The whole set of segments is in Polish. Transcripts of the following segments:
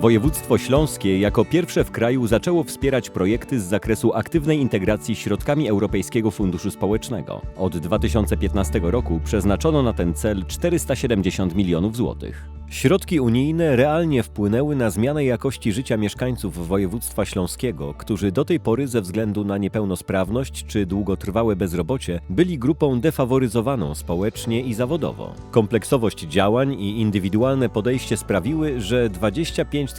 Województwo Śląskie jako pierwsze w kraju zaczęło wspierać projekty z zakresu aktywnej integracji środkami Europejskiego Funduszu Społecznego. Od 2015 roku przeznaczono na ten cel 470 milionów złotych. Środki unijne realnie wpłynęły na zmianę jakości życia mieszkańców województwa śląskiego, którzy do tej pory ze względu na niepełnosprawność czy długotrwałe bezrobocie byli grupą defaworyzowaną społecznie i zawodowo. Kompleksowość działań i indywidualne podejście sprawiły, że 25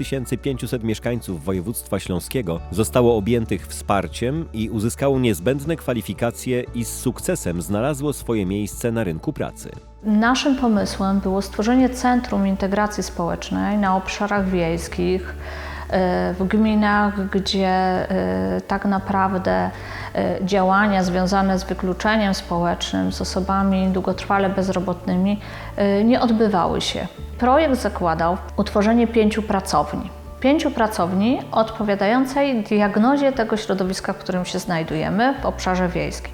500 mieszkańców województwa śląskiego zostało objętych wsparciem i uzyskało niezbędne kwalifikacje i z sukcesem znalazło swoje miejsce na rynku pracy. Naszym pomysłem było stworzenie Centrum Integracji Społecznej na obszarach wiejskich, e, w gminach, gdzie e, tak naprawdę e, działania związane z wykluczeniem społecznym, z osobami długotrwale bezrobotnymi nie odbywały się. Projekt zakładał utworzenie pięciu pracowni. Pięciu pracowni odpowiadającej diagnozie tego środowiska, w którym się znajdujemy w obszarze wiejskim.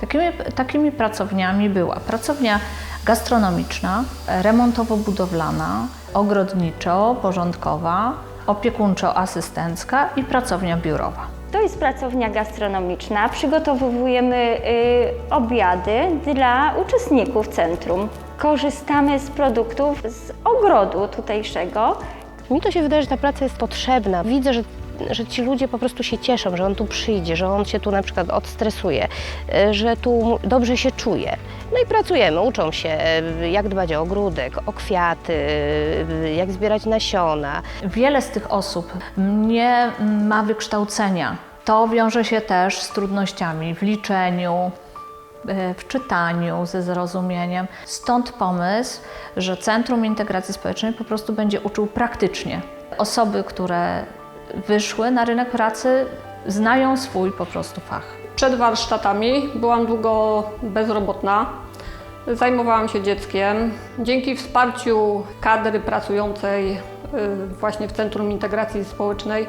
Takimi, takimi pracowniami była pracownia gastronomiczna, remontowo-budowlana, ogrodniczo-porządkowa, opiekuńczo-asystencka i pracownia biurowa. To jest pracownia gastronomiczna. Przygotowujemy y, obiady dla uczestników centrum. Korzystamy z produktów z ogrodu tutejszego. Mi to się wydaje, że ta praca jest potrzebna. Widzę, że, że ci ludzie po prostu się cieszą, że on tu przyjdzie, że on się tu na przykład odstresuje, y, że tu dobrze się czuje. No i pracujemy, uczą się, y, jak dbać o ogródek, o kwiaty, y, jak zbierać nasiona. Wiele z tych osób nie ma wykształcenia. To wiąże się też z trudnościami w liczeniu, e, w czytaniu, ze zrozumieniem. Stąd pomysł, że Centrum Integracji Społecznej po prostu będzie uczył praktycznie. Osoby, które wyszły na rynek pracy, znają swój po prostu fach. Przed warsztatami byłam długo bezrobotna. Zajmowałam się dzieckiem. Dzięki wsparciu kadry pracującej y, właśnie w Centrum Integracji Społecznej,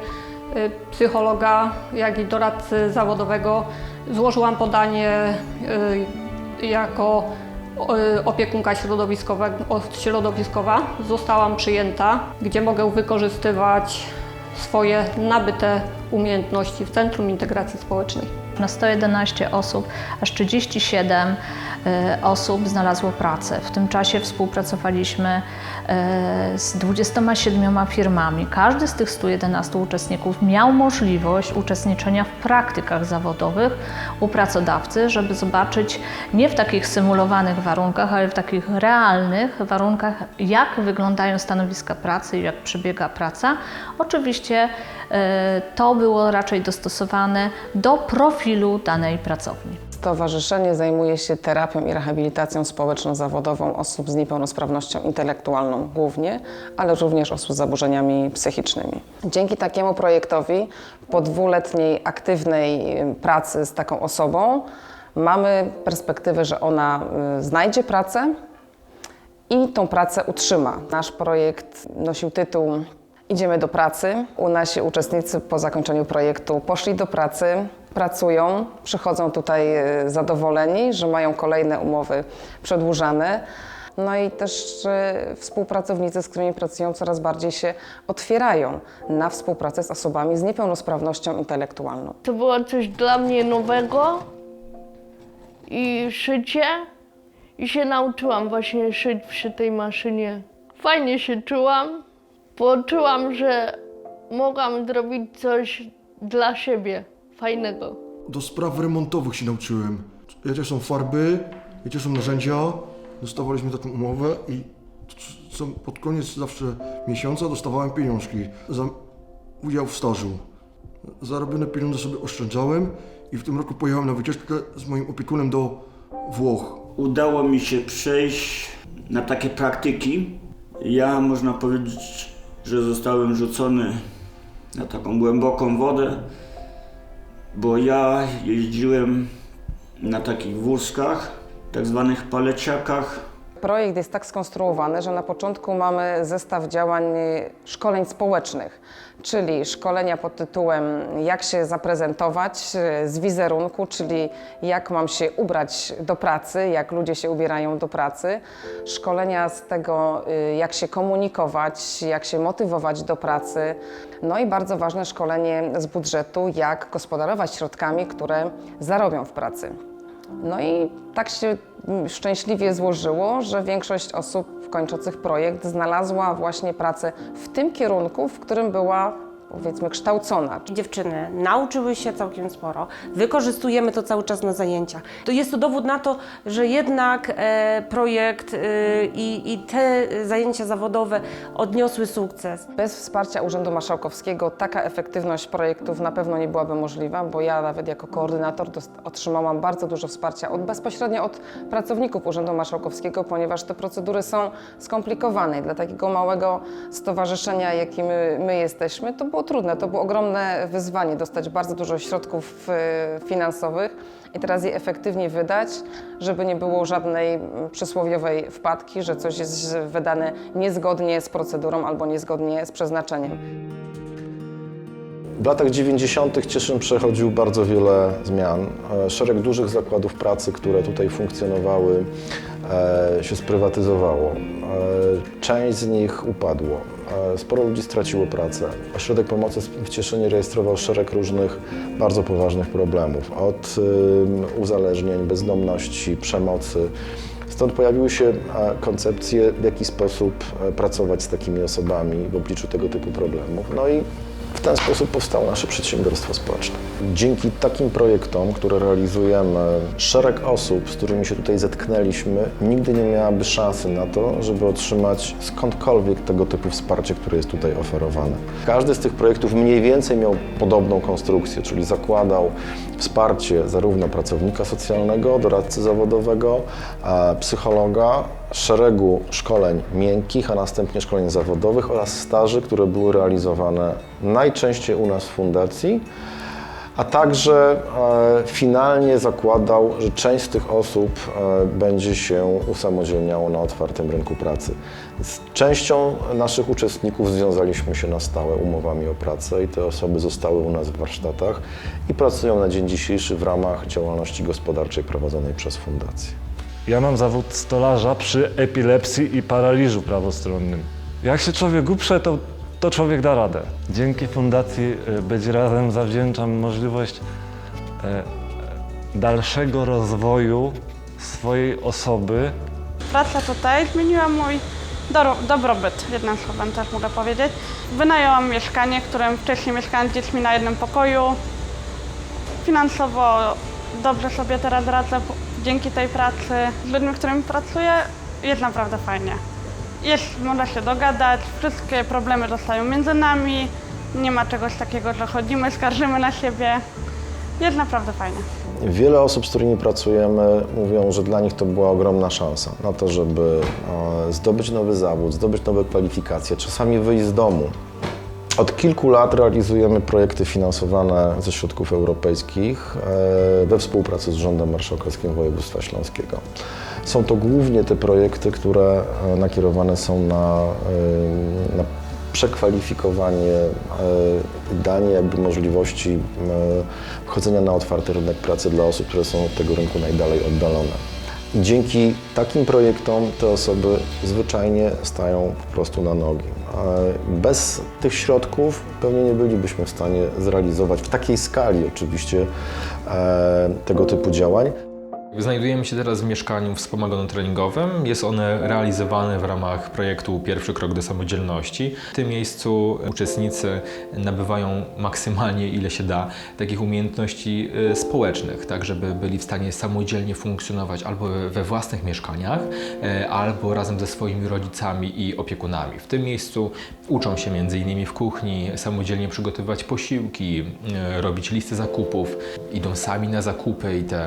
y, psychologa, jak i doradcy zawodowego, złożyłam podanie y, jako opiekunka o- środowiskowa. Zostałam przyjęta, gdzie mogę wykorzystywać swoje nabyte umiejętności w Centrum Integracji Społecznej. Na 111 osób aż 37 e, osób znalazło pracę. W tym czasie współpracowaliśmy e, z 27 firmami. Każdy z tych 111 uczestników miał możliwość uczestniczenia w praktykach zawodowych u pracodawcy, żeby zobaczyć nie w takich symulowanych warunkach, ale w takich realnych warunkach, jak wyglądają stanowiska pracy i jak przebiega praca. Oczywiście e, to było raczej dostosowane do profilu danej pracowni. Stowarzyszenie zajmuje się terapią i rehabilitacją społeczno-zawodową osób z niepełnosprawnością intelektualną głównie, ale również osób z zaburzeniami psychicznymi. Dzięki takiemu projektowi po dwuletniej aktywnej pracy z taką osobą mamy perspektywę, że ona y, znajdzie pracę i tą pracę utrzyma. Nasz projekt nosił tytuł Idziemy do pracy. U nasi uczestnicy po zakończeniu projektu poszli do pracy, pracują, przychodzą tutaj e, zadowoleni, że mają kolejne umowy przedłużane. No i też e, współpracownicy, z którymi pracują, coraz bardziej się otwierają na współpracę z osobami z niepełnosprawnością intelektualną. To było coś dla mnie nowego i szycie. I się nauczyłam właśnie szyć przy tej maszynie. Fajnie się czułam. Poczułam, że mogłam zrobić coś dla siebie fajnego. Do spraw remontowych się nauczyłem. Jakie są farby, jakie są narzędzia. Dostawaliśmy taką umowę i co, pod koniec zawsze miesiąca dostawałem pieniążki za udział w stażu. Zarobione pieniądze sobie oszczędzałem i w tym roku pojechałem na wycieczkę z moim opiekunem do Włoch. Udało mi się przejść na takie praktyki. Ja można powiedzieć, że zostałem rzucony na taką głęboką wodę, bo ja jeździłem na takich wózkach, tak zwanych paleciakach. Projekt jest tak skonstruowany, że na początku mamy zestaw działań szkoleń społecznych, czyli szkolenia pod tytułem jak się zaprezentować y, z wizerunku, czyli jak mam się ubrać do pracy, jak ludzie się ubierają do pracy, szkolenia z tego y, jak się komunikować, jak się motywować do pracy, no i bardzo ważne szkolenie z budżetu, jak gospodarować środkami, które zarobią w pracy. No i tak się szczęśliwie złożyło, że większość osób kończących projekt znalazła właśnie pracę w tym kierunku, w którym była powiedzmy kształcona. Dziewczyny nauczyły się całkiem sporo, wykorzystujemy to cały czas na zajęciach. To jest to dowód na to, że jednak e, projekt e, i, i te zajęcia zawodowe odniosły sukces. Bez wsparcia Urzędu Marszałkowskiego taka efektywność projektów na pewno nie byłaby możliwa, bo ja nawet jako koordynator otrzymałam bardzo dużo wsparcia od, bezpośrednio od pracowników Urzędu Marszałkowskiego, ponieważ te procedury są skomplikowane. Dla takiego małego stowarzyszenia, jakim my, my jesteśmy, to było trudne. To było ogromne wyzwanie dostać bardzo dużo środków e, finansowych i teraz je efektywnie wydać, żeby nie było żadnej przysłowiowej wpadki, że coś jest wydane niezgodnie z procedurą albo niezgodnie z przeznaczeniem. W latach 90. Cieszyn przechodził bardzo wiele zmian. E, Szereg dużych zakładów pracy, które tutaj funkcjonowały, się sprywatyzowało. E, Część z nich upadło. E, Sporo ludzi straciło pracę. Ośrodek Pomocy w Cieszynie rejestrował szereg różnych bardzo poważnych problemów. Od uzależnień, bezdomności, przemocy. Stąd pojawiły się e, koncepcje, w jaki sposób e, pracować z takimi osobami w obliczu tego typu problemów. No i w ten sposób powstało nasze przedsiębiorstwo społeczne. Dzięki takim projektom, które realizujemy, szereg osób, z którymi się tutaj zetknęliśmy, nigdy nie miałaby szansy na to, żeby otrzymać skądkolwiek tego typu wsparcie, które jest tutaj oferowane. Każdy z tych projektów mniej więcej miał podobną konstrukcję, czyli zakładał wsparcie zarówno pracownika socjalnego, doradcy zawodowego, psychologa, szeregu szkoleń miękkich, a następnie szkoleń zawodowych oraz staży, które były realizowane najczęściej u nas w fundacji, a także e, finalnie zakładał, że część z tych osób e, będzie się usamodzielniało na otwartym rynku pracy. Z częścią naszych uczestników związaliśmy się na stałe umowami o pracę i te osoby zostały u nas w warsztatach i pracują na dzień dzisiejszy w ramach działalności gospodarczej prowadzonej przez fundację. Ja mam zawód stolarza przy epilepsji i paraliżu prawostronnym. Jak się człowiek uprze, to, to człowiek da radę. Dzięki Fundacji e, Być Razem zawdzięczam możliwość e, dalszego rozwoju swojej osoby. Praca tutaj zmieniła mój dobrobyt, jednym słowem też mogę powiedzieć. Wynajęłam mieszkanie, w którym wcześniej mieszkałam z dziećmi na jednym pokoju. Finansowo dobrze sobie teraz radzę dzięki tej pracy. Z ludźmi, którymi pracuję, jest naprawdę fajnie. Jest, można się dogadać, wszystkie problemy zostają między nami. Nie ma czegoś takiego, że chodzimy, skarżymy na siebie. Jest naprawdę fajnie. Wiele osób, z którymi pracujemy, mówią, że dla nich to była ogromna szansa na to, żeby e, zdobyć nowy zawód, zdobyć nowe kwalifikacje, czasami wyjść z domu. Od kilku lat realizujemy projekty finansowane ze środków europejskich e, we współpracy z Rządem Marszałkowskim Województwa Śląskiego. Są to głównie te projekty, które e, nakierowane są na, e, na przekwalifikowanie, e, danie jakby możliwości wchodzenia na otwarty rynek pracy dla osób, które są od tego rynku najdalej oddalone. Dzięki takim projektom te osoby zwyczajnie stają po prostu na nogi. Bez tych środków pewnie nie bylibyśmy w stanie zrealizować w takiej skali oczywiście e, tego typu działań. Znajdujemy się teraz w mieszkaniu wspomagano-treningowym. Jest one realizowane w ramach projektu Pierwszy krok do samodzielności. W tym miejscu uczestnicy nabywają maksymalnie ile się da takich umiejętności y, społecznych, tak żeby byli w stanie samodzielnie funkcjonować albo we własnych mieszkaniach, e, albo razem ze swoimi rodzicami i opiekunami. W tym miejscu uczą się m.in. w kuchni samodzielnie przygotowywać posiłki, e, robić listy zakupów, idą sami na zakupy i te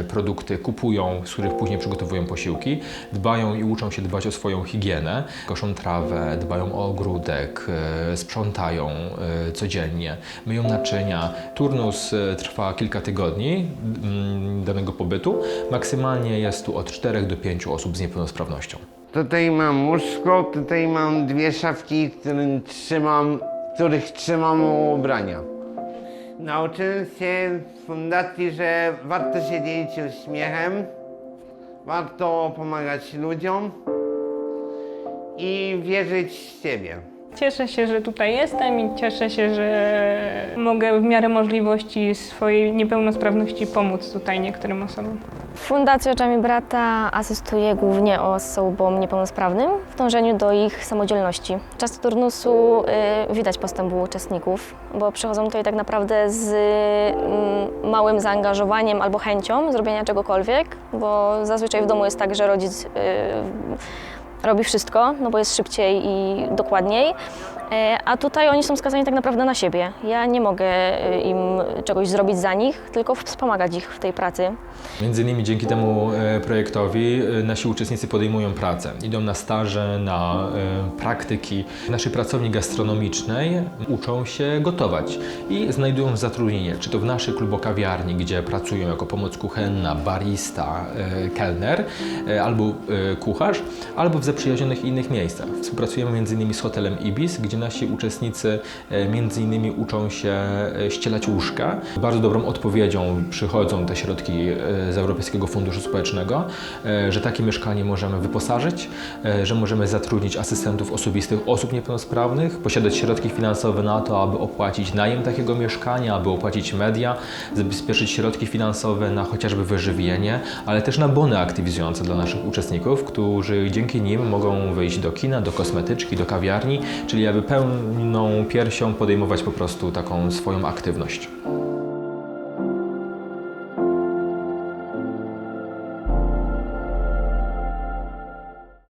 e, produkty kupują, z których później przygotowują posiłki, dbają i uczą się dbać o swoją higienę, koszą trawę, dbają o ogródek, e, sprzątają e, codziennie, myją naczynia. Turnus e, trwa kilka tygodni mm, danego pobytu. Maksymalnie jest tu od 4 do 5 osób z niepełnosprawnością. Tutaj mam łóżko, tutaj mam dwie szafki, którym trzymam, w których trzymam ubrania. Nauczyłem się z fundacji, że warto się dzielić uśmiechem, warto pomagać ludziom i wierzyć w siebie. Cieszę się, że tutaj jestem i cieszę się, że mogę w miarę możliwości swojej niepełnosprawności pomóc tutaj niektórym osobom. Fundacja Oczami Brata asystuje głównie osobom niepełnosprawnym w dążeniu do ich samodzielności. Czas turnusu y, widać postęp u uczestników, bo przychodzą tutaj tak naprawdę z mm, małym zaangażowaniem albo chęcią zrobienia czegokolwiek, bo zazwyczaj w domu jest tak, że rodzic y, robi wszystko, no bo jest szybciej i dokładniej. E, A tutaj oni są skazani tak naprawdę na siebie. Ja nie mogę e, im czegoś zrobić za nich, tylko wspomagać ich w tej pracy. Między innymi dzięki temu e, projektowi nasi uczestnicy podejmują pracę. Idą na staże, na praktyki. W naszej pracowni gastronomicznej uczą się gotować i znajdują zatrudnienie, czy to w naszej klubokawiarni, gdzie pracują jako pomoc kuchenna, barista, kelner albo kucharz, albo w zaprzyjaźnionych innych miejscach. Współpracujemy między innymi z hotelem Ibis, gdzie nasi uczestnicy e, między innymi uczą się e, ścielać łóżka. Bardzo dobrą odpowiedzią przychodzą te środki e, z Europejskiego Funduszu Społecznego, że takie mieszkanie możemy wyposażyć, że możemy zatrudnić asystentów osobistych osób niepełnosprawnych, posiadać środki finansowe na to, aby opłacić najem takiego mieszkania, aby opłacić media, zabezpieczyć środki finansowe na chociażby wyżywienie, ale też na bony aktywizujące dla naszych uczestników, którzy dzięki nim mogą wyjść do kina, do kosmetyczki, do kawiarni, czyli aby pełną piersią podejmować po prostu taką swoją aktywność.